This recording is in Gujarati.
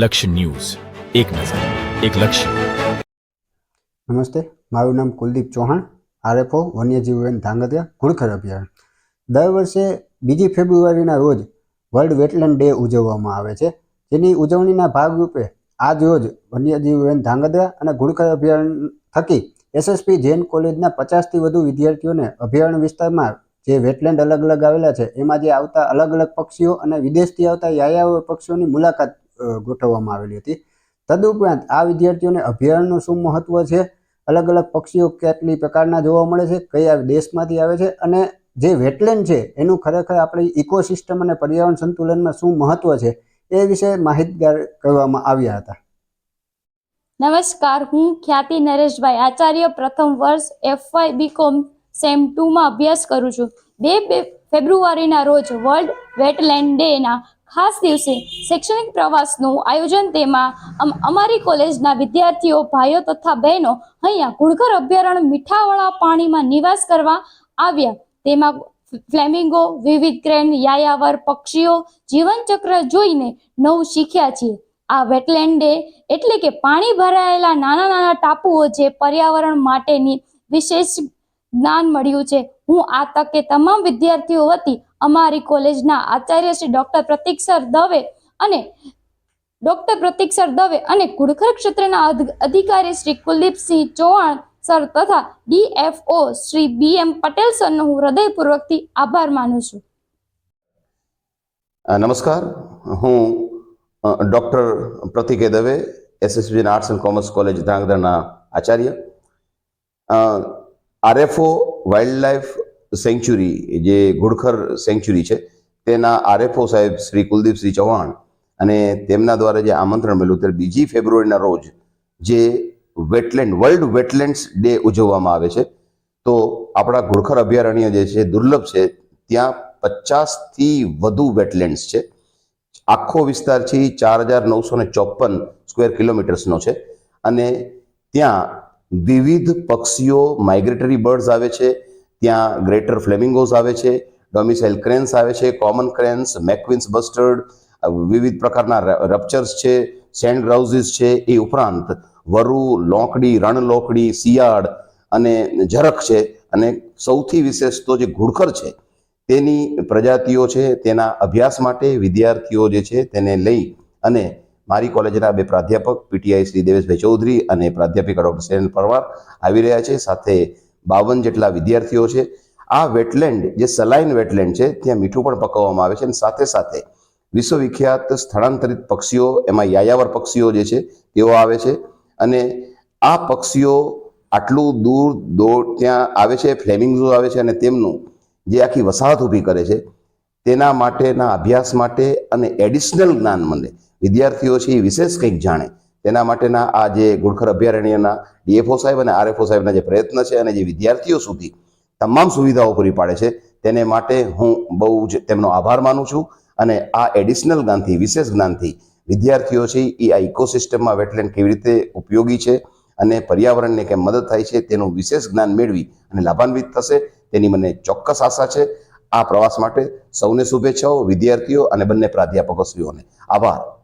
લક્ષ્ય ન્યૂઝ. એક નજર, એક લક્ષ્ય. નમસ્તે, મારું નામ કુલદીપ ચૌહાણ, આરએફઓ વન્યજીવ વન ધાંગધ્રા ઘુડખર અભિયાન. દર વર્ષે બીજી ફેબ્રુઆરીના રોજ વર્લ્ડ વેટલેન્ડ ડે ઉજવવામાં આવે છે. જેની ઉજવણીના ભાગરૂપે આજ રોજ વન્યજીવ વન ધાંગધ્રા અને ઘુડખર અભયારણ્ય થકી એસએસપી જૈન કોલેજના પચાસથી વધુ વિદ્યાર્થીઓને અભયારણ્ય વિસ્તારમાં જે વેટલેન્ડ અલગ અલગ આવેલા છે, એમાં જે આવતા અલગ અલગ પક્ષીઓ અને વિદેશથી આવતા યાયાવર પક્ષીઓની મુલાકાત ગોઠવવામાં આવેલી હતી. તદુપરાંત આ વિદ્યાર્થીઓને અભયારણ્યનું શું મહત્વ છે? અલગ અલગ પક્ષીઓ કેટલી પ્રકારના જોવા મળે છે? કયા દેશમાંથી આવે છે? અને જે વેટલેન્ડ છે, એનું ખરેખર આપણી ઇકોસિસ્ટમ અને પર્યાવરણ સંતુલનમાં શું મહત્વ છે? એ વિશે માહિતગાર કરવામાં આવ્યા હતા. નમસ્કાર, હું ખ્યાતિ નરેશભાઈ આચાર્ય પ્રથમ વર્ષ એફવાય બીકોમ સેમ ટુમાં અભ્યાસ કરું છું. બે ફેબ્રુઆરીના રોજ વર્લ્ડ વેટલેન્ડ ડેના ખાસ દિવસે શૈક્ષણિક પ્રવાસનું આયોજન તેમાં અમ- અમારી કોલેજના વિદ્યાર્થીઓ, ભાઈઓ તથા બહેનો અહીંયા ગુણકર અભયારણ્ય મીઠાવાળા પાણીમાં નિવાસ કરવા આવ્યા. તેમાં ફ્લેમિંગો, વિવિધ ક્રેન યાયાવર, પક્ષીઓ, જીવનચક્ર જોઈને નવું શીખ્યા છીએ. આ વેટલેન્ડ ડે એટલે કે પાણી ભરાયેલા નાના નાના ટાપુઓ જે પર્યાવરણ માટેની વિશેષ જ્ઞાન મળ્યું છે. હું આ તકે તમામ વિદ્યાર્થીઓ વતી અમારી કોલેજના આચાર્ય શ્રી ડૉક્ટર પ્રતિક સર દવે અને ડૉક્ટર પ્રતિક સર દવે અને ઘુડખર ક્ષેત્રના અધિકારી શ્રી કુલદીપસિંહ ચૌહાણ સર તથા DFO Shri B M Patel સરનો હું હૃદયપૂર્વકથી આભાર માનું છું. નમસ્કાર. હું doctor પ્રતિકે Dave SSB arts and commerce college ધ્રાંગધ્રાના આચાર્ય. આરએફઓ વાઇલ્ડ લાઈફ સેન્ચ્યુરી જે ઘુડખર સેન્ચ્યુરી છે, તેના આરએફઓ સાહેબ શ્રી કુલદીપસિંહ ચૌહાણ અને તેમના દ્વારા જે આમંત્રણ મળ્યું ત્યારે બીજી ફેબ્રુઆરીના રોજ જે વેટલેન્ડ, વર્લ્ડ વેટલેન્ડ્સ ડે ઉજવવામાં આવે છે, તો આપણા ઘુડખર અભયારણ્ય જે છે, દુર્લભ છે, ત્યાં પચાસથી વધુ વેટલેન્ડ્સ છે. આખો વિસ્તાર છે એ ચાર હજાર નવસો ને ચોપન સ્ક્વેર કિલોમીટર્સનો છે. અને ત્યાં વિવિધ પક્ષીઓ, માઇગ્રેટરી બર્ડ્સ આવે છે ત્યાં ગ્રેટર ફ્લેમિંગોઝ આવે છે ડોમિસાઇલ ક્રેન્સ આવે છે કોમન ક્રેન્સ મેકવિન્સ બસ્ટર્ડ વિવિધ પ્રકારના રપ્ચર્સ છે સેન્ડ ગ્રાઉઝીસ છે, એ ઉપરાંત વરુ, લોંકડી, રણલોકડી, શિયાળ અને ઝરખ છે. અને સૌથી વિશેષ તો જે ઘુડખર છે, તેની પ્રજાતિઓ છે, તેના અભ્યાસ માટે વિદ્યાર્થીઓ જે છે, તેને લઈ અને મારી કોલેજના બે પ્રાધ્યાપક પીટીઆઈ શ્રી દેવેશભાઈ ચૌધરી અને પ્રાધ્યાપિકા ડૉક્ટર સેન પરમાર આવી રહ્યા છે. સાથે બાવન જેટલા વિદ્યાર્થીઓ છે. આ વેટલેન્ડ જે સલાઇન વેટલેન્ડ છે, ત્યાં મીઠું પણ પકવવામાં આવે છે અને સાથે સાથે વિશ્વવિખ્યાત સ્થળાંતરિત પક્ષીઓ, એમાં યાયાવર પક્ષીઓ જે છે, તેઓ આવે છે. અને આ પક્ષીઓ આટલું દૂર દોડ ત્યાં આવે છે ફ્લેમિંગ્સો આવે છે અને તેમનું જે આખી વસાહત ઊભી કરે છે, તેના માટેના અભ્યાસ માટે અને એડિશનલ જ્ઞાન મળે. વિદ્યાર્થીઓ છે એ વિશેષ કંઈક જાણે. તેના માટેના આ જે ગુડખર અભયારણ્યના ડીએફઓ સાહેબ અને આરએફઓ સાહેબના જે પ્રયત્ન છે અને જે વિદ્યાર્થીઓ સુધી તમામ સુવિધાઓ પૂરી પાડે છે, તેને માટે હું બહુ જ તેમનો આભાર માનું છું અને આ એડિશનલ જ્ઞાનથી, વિશેષ જ્ઞાનથી વિદ્યાર્થીઓ છે એ આ ઇકોસિસ્ટમમાં વેટલેન્ડ કેવી રીતે ઉપયોગી છે અને પર્યાવરણને કેમ મદદ થાય છે, તેનું વિશેષ જ્ઞાન મેળવી અને લાભાન્વિત થશે, તેની મને ચોક્કસ આશા છે. આ પ્રવાસ માટે સૌને શુભેચ્છાઓ, વિદ્યાર્થીઓ અને બંને પ્રાધ્યાપકો શ્રીઓને. આભાર.